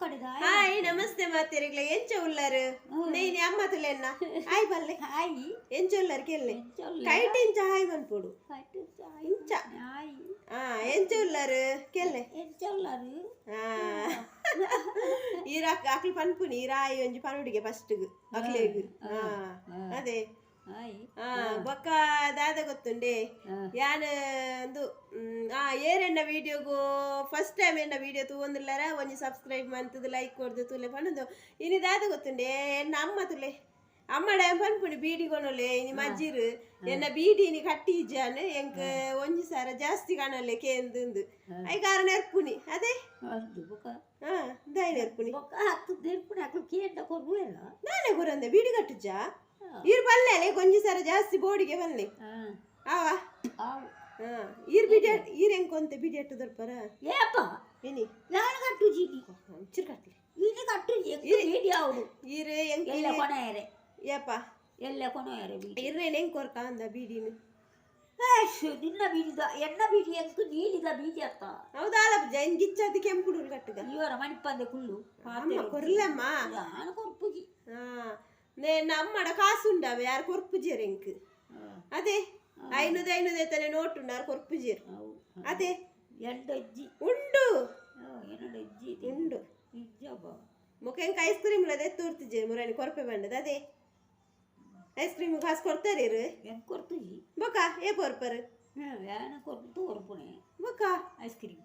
ಒಕ್ಕಡಿದ hi ನಮಸ್ತೆ ಮಾತಿರಿಗ್ಲ ಎಂಚ ಉಳ್ಳಾರು ನೀನ್ ಅಮ್ಮ ತುಲೆನ್ನ ಆಯ್ ಬಲ್ಲೆ. ಹಾಯಿ ಎಂಚ ಉಳ್ಳಾರು ಕೆಲ್ಲೆ ಕೈಟ್ ಇಂಚ ಹಾಯ್ ಕಟ್ಟು ಇಂಚ ಹಾಯಿ ಆ ಎಂಚ ಉಳ್ಳಾರು ಕೆಲ್ಲೆ ಎಂಚೊಲ್ಲರು ಆ. ಈರ ಅಕ್ಲು ಪನ್ಪುನಿ ಈರ ಆಯ್ ಒಂಜಿ ಫಸ್ಟ್ ಅಕ್ಲೆಗ್ ಆ ಅದೇ. ಹಾಯಿ ಬೊಕ್ಕ ದಾದ ಗೊತ್ತುಂಡೆ ಯಾನ್ ಒಂದು ಮ್, ಆ ಏರೆನ್ನ ವಿಡಿಯೋಗು ಫಸ್ಟ್ ಟೈಮ್ ಎನ್ನ ವಿಡಿಯೋ ತೂವೊಂದುಲ್ಲರ ಒಂಜಿ ಸಬ್ಸ್ಕ್ರೈಬ್ ಮಂತದ ಲೈಕ್ ಕೊಡ್ದು ತುಲೆ ಪಂಡು ಇನಿ ದಾದ ಗೊತ್ತುಂಡೆ ಎನ್ನ ಅಮ್ಮ ತುಲೆ ಅಮ್ಮಡ ಪನ್ಪುಣಿ ಬೀಡಿ ಕೊನೊಲೆ ಇನಿ ಮಜ್ಜಿರು ಎನ್ನ ಬೀಡಿ ಇನಿ ಕಟ್ಟಿ ಜಾನ್ ಎಂಕ್ ಒಂಜಿ ಸಾರ ಜಾಸ್ತಿ ಕಾಣಲೆ ಕೇಂದು ಐ ಕಾರಣ ಎರ್ಪುನಿ ಅದೇ ಅದು ಬೊಕ ಹಾ ದಾಯ್ ಎರ್ಪುನಿ ಬೊಕ ಹತ್ತು ದೇರ್ಪುಣ ಹಾಕಲು ಕೇಂದ ಕೊಡುವೆಲ್ಲ ನಾನೇ ಗುರಂದೆ ಬೀಡಿ ಕಟ್ಟುಜಾ ಇರ್ ಬಲ್ಲೆ ಕೊಂಚ ಸರ ಜಾಸ್ತಿ ಬೋಡಿಗೆ ಬಲ್ಲೆ ಆವಾ. ಈರ್ ಬಿಡಿ ಈರ್ ಹೆಂಗ್ ಕೊಂತೆ? ಬಿಡಿ ಅಟ್ಟು ದರ್ಪರ ಏಪ ಏನಿ ನಾನು ಕಟ್ಟು ಜೀನಿ ಚಿರ್ಕಟ್ಲಿ ಇಲ್ಲಿ ಕಟ್ಟು ಜೀಟಿ ಅವಳು ಈರ್ ಹೆಂಗ್ ಎಲ್ಲ ಕೊನೆಯರೆ ಏಪ ಎಲ್ಲ ಕೊನೆಯರೆ ಇರೆ ಹೆಂಗ್ ಕೊರ್ಕ ಅಂದ ಬೀಡಿನು? ನಿನ್ನ ಬೀಡಿದ ಎನ್ನ ಬೀಡಿ ಎಂಕು ನೀಲಿದ ಬೀಡಿ ಅತ್ತ ಹೌದಾಲ ಜೈನ್ ಗಿಚ್ಚದ ಕೆಂಪುಡು ಕಟ್ಟಿದ? ಇವರ ಮಣಿಪಂದೆ ಕುಳ್ಳು. ಕೊರ್ಲಮ್ಮ. ನಾನು ಕೊರ್ಪುಜಿ ಹಾ. ನಮ್ಮಡ ಕಾಸುಂಡವ ಯಾರು ಕೊರ್ಪುಜೇರ್ ಹೆಂಗ್ ಅದೇ ಐನೂದ ಐನೂದ ತಾನೆ ನೋಟುಂಡ ಕೊರ್ಪುಜೇರ್ ಅವು ಅದೇ. ಎಂಟು ಅಜ್ಜಿ. ಉಂಡು. ಎರಡು ಅಜ್ಜಿ ಉಂಡು. ಮುಖಂಕ ಐಸ್ ಕ್ರೀಮ್ ಲದೆ ತೋರ್ತಿಜೆ ಮುರಾಣಿ ಕೊರಪೆ ಬಂಡದ ಅದೇ. ಐಸ್ ಕ್ರೀಮ್ ಕಾಸು ಕೊಡ್ತಾರೆ ಕೊಡ್ತೀವಿ ಬೊಕ ಏ ಪೋರ್ಪರ್ ವ್ಯಾನ ಕೊಟ್ಟು ಹೊರಪುಣೆ ಐಸ್ ಕ್ರೀಮ್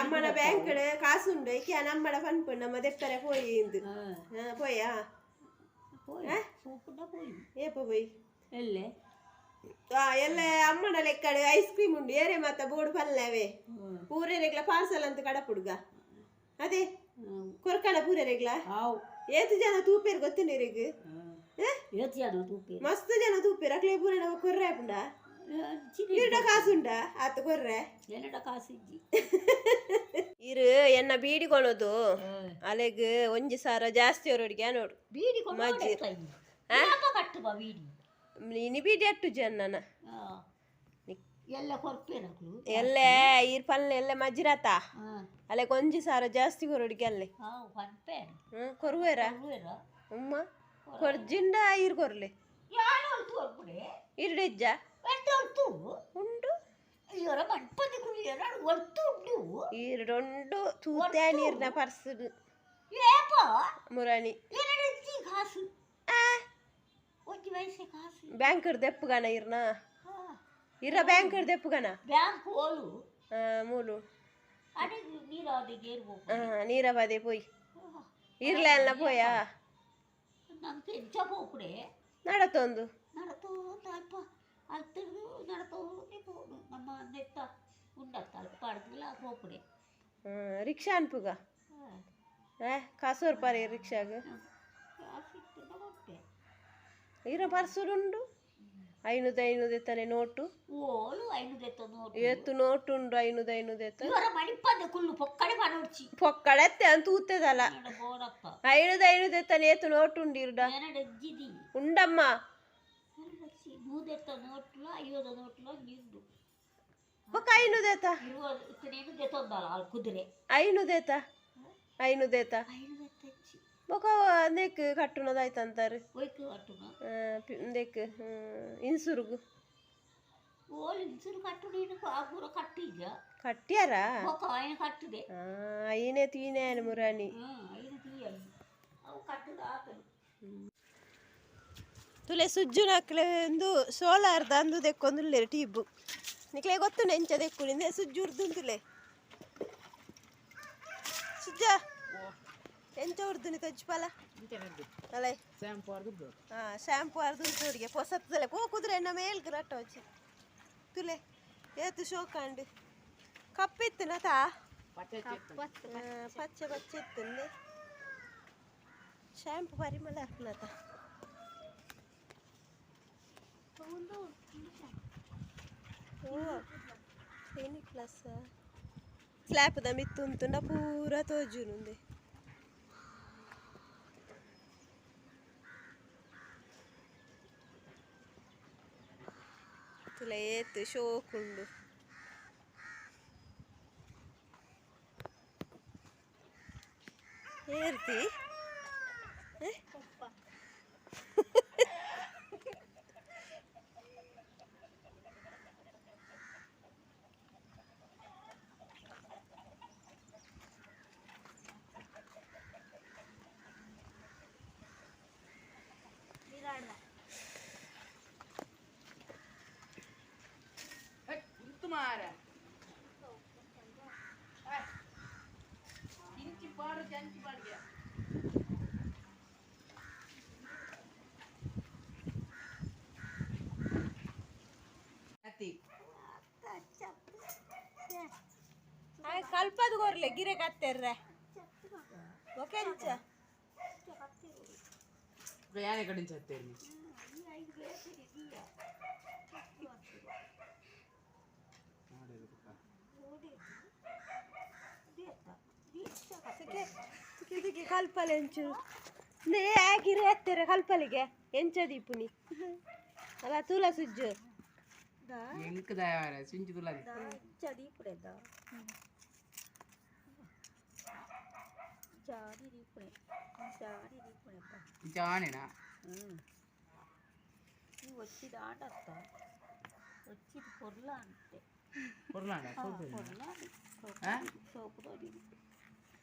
అమ్మడ బ్యాంకుడు కాసు ఉండు ఇక నమ్మడ పనిపోయింది అమ్మ దగ్గర పోయింది పోయా ఏపో పోయి వెళ్ళే ಎಲ್ಲ ಅಮ್ಮಡಲ ಎಕ್ಕಡೆ ಐಸ್ ಕ್ರೀಮ್ ಉಂಡು ಏರೆ ಮಾತ ಬೋರ್ಡ್ ಪಲ್ಲವೇ ಪೂರೆರೆಗ್ಲ ಪಾರ್ಸಲ್ ಅಂತ ಕಡಪುಡ್ಗ ಅದೇ ಕೊರ್ಕಡ ಪೂರೆರೆಗ್ಲ ಏತು ಜನ ತೂಪೇರ್ ಗೊತ್ತಿನಿರಿಗ್ ಮಸ್ತ್ ಜನ ತೂಪೇರ್ ಅಕ್ಲೆ ಪೂರೆನ ಕೊರ್ರೆ ಹಾಪುಂಡ ಕಾಸುಂಡ? ಅತ್ತ ಕೊರ್ರೆ. ಎಲ್ಲಡ ಕಾಸು ಇರು ಎನ್ನ ಬೀಡಿಕೊಳೋದು. ಅಲೆಗ್ ಒಂಜಿ ಸಾರ ಜಾಸ್ತಿ ಅವರೊಡಿಗೆ ನೋಡು. ಬೀಡಿ ಮಜ್ಜಿ ಕಟ್ಟುವ ಬೀಡಿ? ನೀನು ಬೀಡಿ ಅಟ್ಟು ಜನ್ನನ ಎಲ್ಲ ಕೊರ್ಪೇನಕ್ಲು ಎಲ್ಲೇ ಈರ್ ಪಲ್ಲೆ ಎಲ್ಲ ಮಜ್ಜಿರತ? ಅಲೆ ಕೊಂಜಿ ಸಾರ ಜಾಸ್ತಿ ಕೊರೊಡಿಗೆ ಅಲ್ಲೆ. ಕೊರುವೆರ? ಅಮ್ಮ ಕೊರ್ಜಿಂಡ ಈರ್ ಕೊರ್ಲೆ. ಇರ್ಡೆಜ್ಜ ಎಂತ ಉಂಡು ಇವರ ಮಣ್ಪಂದಿ ಉಂಡು ಈರೊಂಡು ತೂತೆ ನೀರ್ನ ಪರ್ಸುಡು ಏಪ ಮುರಾಣಿ. ಎರಡು ಇಜ್ಜಿ ಕಾಸು? ಒಂಜಿ ವಯಸ್ಸೆ ಕಾಸು. ಬ್ಯಾಂಕ್ ದೆಪ್ಪುಗನ ಇರ್ನ. ಇರ ಬ್ಯಾಂಕ್ ದೆಪ್ಪುಗನ ಬ್ಯಾಂಕ್ ಹೋಲು ಮೂಲು. ಅದೇ ನೀರಾವರಿಗೆ ಏರ್ಬೇಕು ಆ, ನೀರ ಬದೆ ಪೋಯ್ ಇರ್ಲ ಪೋಯಾ? ನಡತೊಂದು ನಡತೋ ನಮ್ಮ ನೆತ್ತ ಹೋಗ್ಬಿಡೆ. ಹ್ಮ್, ರಿಕ್ಷಾ ಅನ್ಪುಗ? ಏ ರಿಕ್ಷಾಗ? ಸಿಕ್ತಿದ್ದ ಹೋಗ್ತೆ ಇರ ಪರ್ಸುಡುಂಡು ಐನೂದು ಐನೂದು ಎತ್ತನೆ ನೋಟು? ಓಲು ಎತ್ತ ಎತ್ತು ನೋಟು ಉಂಡು ಐನೂದು ಐನೂದು ಎತ್ತ? ಇವರ ಮಣಿಪಂದೆ ಕುಳ್ಳು ಪೊಕ್ಕಡೆ ಎತ್ತೆ ಪೊಕ್ಕಡತ್ತೆ ಅಂತ ಊತ್ತದಲ್ಲ? ಐನೂದು ಐನೂದು ಎತ್ತನೆ ಎತ್ತು ನೋಟು ಉಂಡಿರುಡ ಉಂಡಮ್ಮ. ಎರಡು ಅಚ್ಚಿ ನೂದೆತ್ತ ನೋಟ್ಲ ಐವತ್ತು ನೋಟ್ಲ ನಿಂದು ಪೊಕ್ಕ ಐನೂದ ಎತ್ತ ಇರುವ ಇತ್ತನೇನು ದೆತ್ತೊಂದಲ್ಲ ಅಲ್ಲಿ ಕುದುರೆ ಐನೂದ ಎತ್ತ ಐನೂದ ಎತ್ತ ಐನೂರು ಎತ್ತಚ್ಚಿ ಬೊಕ ಅಂದೇಕ್ ಕಟ್ಟುನದಾಯ್ತಂತಾರೆ ಒಯ್ಕು ಕಟ್ಟುನ ಅಂದೇಕ್ ಇನ್ಸುರುಗು ಓಲ್ ಇನ್ಸುರು ಕಟ್ಟು ನೀನು ಪೂರ ಕಟ್ಟಿದ್ಯ ಕಟ್ಟ್ಯಾರ ಒಕ್ಕ ఆయన ಕಟ್ಟಿದೆ ಆ, ಐನೇ ತೀನೇ ಮುರಾಣಿ ಹ್ಮ್ ಐದು తీయాలి ಅವು ಕಟ್ಟದ ಆತನು ತುಲೆ ಸುಜ್ಜು ಒಂದು ಸೋಲಾರ್ದ ಅಂದು ದೆಕ್ಕೊಂದುಲ್ಲೆರು ಟೀಬು. ನಿಕ್ಲೆ ಗೊತ್ತು ನೆಂಚ ದೆಕ್ಕು ನಿಂದೆ ಸುಜ್ಜು ಉರ್ದುಂತುಲೆ ಸುಜ್ಜ ಎಂಚ ಉರ್ದುನಿ ತಜ್ಪಾಲ ಅಲೈ. ಹಾಂ ಶಾಂಪು ಅರ್ದು ತೋಡಿಗೆ ಪೊಸತ್ತಲೆ ಕೋ ಕುದ್ರೆ ಎನ್ನ ಮೇಲ್ಗೆ ರಟ್ಟ ವಚ್ಚಿ ತುಲೆ ಏತು ಶೋಕಾಂಡು ಕಪ್ಪಿತ್ತು ನತಾ ಪಚ್ಚೆ ಪಚ್ಚೆ ಇತ್ತು ಶಾಂಪು ಪರಿಮಳ స్లాప్ దా తుంతున్న పూరా తోజునుంది తుల ఏత్తు షోకుండు. ఏర్తి? ಏತು ಶೋಕುಂಡು ಏರ್ತಿ ಕಲ್ಪದ ಗೊರ್ಲೆ ಗಿರೆ ಕತ್ತೆರ್ರೆ ಒಕೆಂಚ ಯಾನೆ ಕಡಿಂಚ ಹತ್ತೇರಿ ಇದಕ್ಕೆ ಕಲ್ಪಲೆ ಹೆಂಚು ಹೇಗಿರ ಎತ್ತರ ಕಲ್ಪಲಿಗೆ ಹೆಂಚದಿ ಪುನಿ. ಅಲ್ಲ ತುಲ ಸುಜ್ಜು. எனக்கு தயார செஞ்சு துள்ளாது சதி கூடதா ஜாடி ரீபுனே ஜாடி ரீபுனேப்பா ஜானேனா ம் நீ வச்சி ஆடத்தா வச்சி பொருளான்ட்டு பொருளாண்டா சோப்பு பொருளாண்டா சோப்பு சோப்பு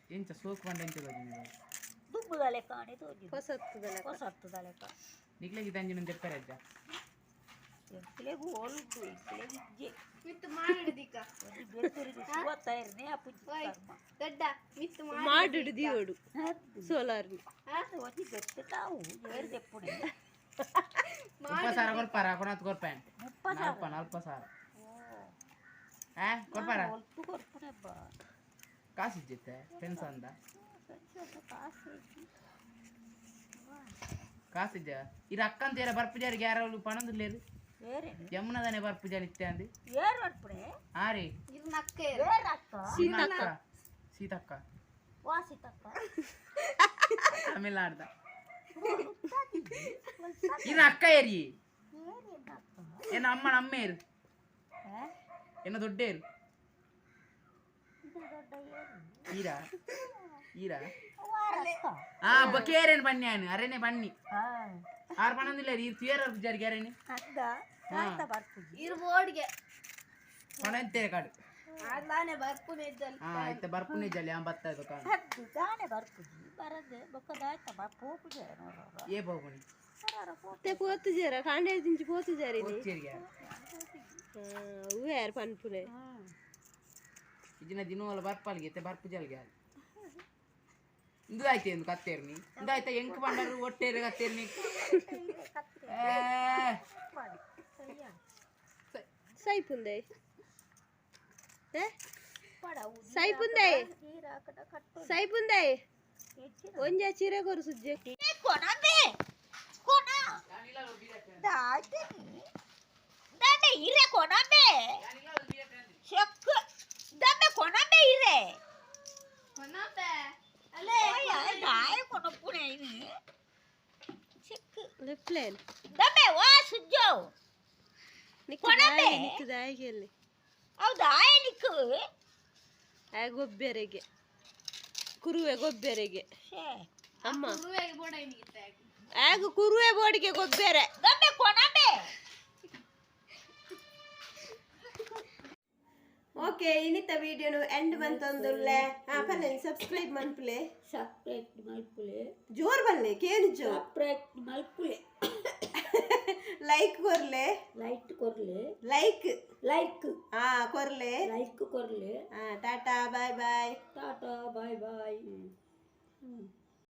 ಎಂಚ ಸೋಕ್ಕೊಂಡು ಎಂಚ ತೋಜಿಂದು ದುಬ್ಬುದ ಲೆಕ್ಕ ಆಣೆ ತೋಜಿ ಹೊಸತ್ತುದ ಲೆಕ್ಕ. ಹೊಸತ್ತುದ ಲೆಕ್ಕ. ನಿಕ್ಲೆಗೆ ದಂಜಿನ ದೆಪ್ಪರೆ ಅಜ್ಜ. ಎಕ್ಲೆಗೂ ಒಲ್ಗು ಮಿತ್ತು ಕರ್ಮ. ದೊಡ್ಡ ಮಿತ್ತು ಸೋಲಾರ್ ಒತ್ತಿ ಬೆತ್ತತಾವು ಏರ್ ದೆಪ್ಪುಡಿ. ಅಲ್ಪ ಸಾರ ಹಾ ಕಾಸು ಇಜ್ಜಿತ್ತೆ ಫ್ರೆಂಡ್ಸ್ ಅಂದ కొంచెం కాసు ಕಾಸು ಇಜ್ಜ ಇದು ಅಕ್ಕಂತೀರ ಬರ್ಪುಜಾರಿಗೆ ಯಾರು ಪಣಂದಿಲ್ಲೇರು వేరే ಯಮುನದನೆ ಬರ್ಪುಜಾರಿ ಇತ್ತೆ ಅಂದಿ ఏరు అప్పుడే ಆ ರೀ వేరే అక్క ಸೀತಕ್ಕ ಸೀತಕ್ಕ వాసితక్క ತಮಿಳ್ನಾಡ್ದ ಇದು ಅಕ್ಕ ಈರಾ ಈರಾ ಆ ಬಕೇರೇನು ಬನ್ನಿ ಅರೇನೆ ಬನ್ನಿ ಆರು ಬಣ್ಣಂದಿಲ್ಲ ಈ ತಿಯರ್ ಅವ್ರಿಗೆ ಜರ್ಗ್ಯಾರೇನೆ ಇರು ಬೋರ್ಡ್ಗೆ ಬಣ ಅಂತೇನೆ ಕಾಡು ದಾನೆ ಬರ್ಪುನೆ ಇದ್ದಲ್ಲಿ ಹಾ ಇತ್ತ ಬರ್ಪುನೆ ಇದ್ದಲ್ಲಿ ಆ ಬತ್ತ ಇದು ಕಾಣ ಅದು ದಾನೆ ಬರ್ಪುಜಿ ಬರದೆ ಬೊಕ್ಕ ದಾಯ್ತ ಬಾ ಪೋಪುಜೆ ಏ ಬೋಗುಣಿ ಮತ್ತೆ పోతుజార కాండే దించి పోతుజారు ఇది ఊయారు పనుపులే ಇಜಿನ ದಿನವಲ್ಲ ಬರ್ಪಾಲ್ ಗೀತೆ ಬರ್ಪು ಜಲ್ಗ್ಯಾಲ್ ಇಂದು ಆಯ್ತು ಎಂದು ಕತ್ತೇರ್ನಿ ಇಂದು ಆಯ್ತಾ ಎಂಕ್ ಬಂಡರು ಒಟ್ಟೇರಿ ಕತ್ತೇರ್ನಿ ಸೈಪುಂದೆ ಸೈಪುಂದೆ ಸೈಪುಂದೆ ಒಂಜಾ ಚೀರೆ ಕೊರು ಸುಜ್ಜೆ ಕೊಣ ಬೇ ಕೊಣ ದಾಟಿ ದಾಟಿ ಇರೆ ಕೊಣ ಬೇ కొనుక్కునే ఇది చెక్కు ಲೆಫ್ಲೇನ್ దమ్మే వా సుజ్జో ಕೊಡಂಬೆ? ನಿಕ್ಕದಾಯಿಗೆಲ್ಲಿ అవు దాయ నీకు ಆ ಗೊಬ್ಬೆರೆಗೆ ಕುರುವೆ ಗೊಬ್ಬೆರೆಗೆ ಅಮ್ಮ ಆಗ ಕುರುವೆ ಬೋಡಿಗೆ ಗೊಬ್ಬೆರೆ దమ్మే కొనండి ಓಕೆ ಇನ್ನಿತ ವಿಡಿಯೋನು ಎಂಡ್ ಬಂತಂದುಲ್ಲೆ ಹಾ ಪಲ್ಲೆ ಸಬ್ಸ್ಕ್ರೈಬ್ ಮನ್ಪುಲೆ ಸಬ್ಸ್ಕ್ರೈಬ್ ಮಲ್ಪುಲೆ ಜೋರ್ ಬಲ್ಲೆ ಕೇನ್ ಜೋ ಸಬ್ಸ್ಕ್ರೈಬ್ ಮಲ್ಪುಲೆ ಲೈಕ್ ಕೊರ್ಲೆ? ಲೈಟ್ ಕೊರ್ಲೆ. ಲೈಕ್ ಲೈಕ್ ಆ ಕೊರ್ಲೆ. ಲೈಕ್ ಕೊರ್ಲೆ. ಹಾ ಟಾಟಾ ಬಾಯ್ ಬಾಯ್ ಟಾಟಾ ಬಾಯ್ ಬಾಯ್ ಹ್ಮ್.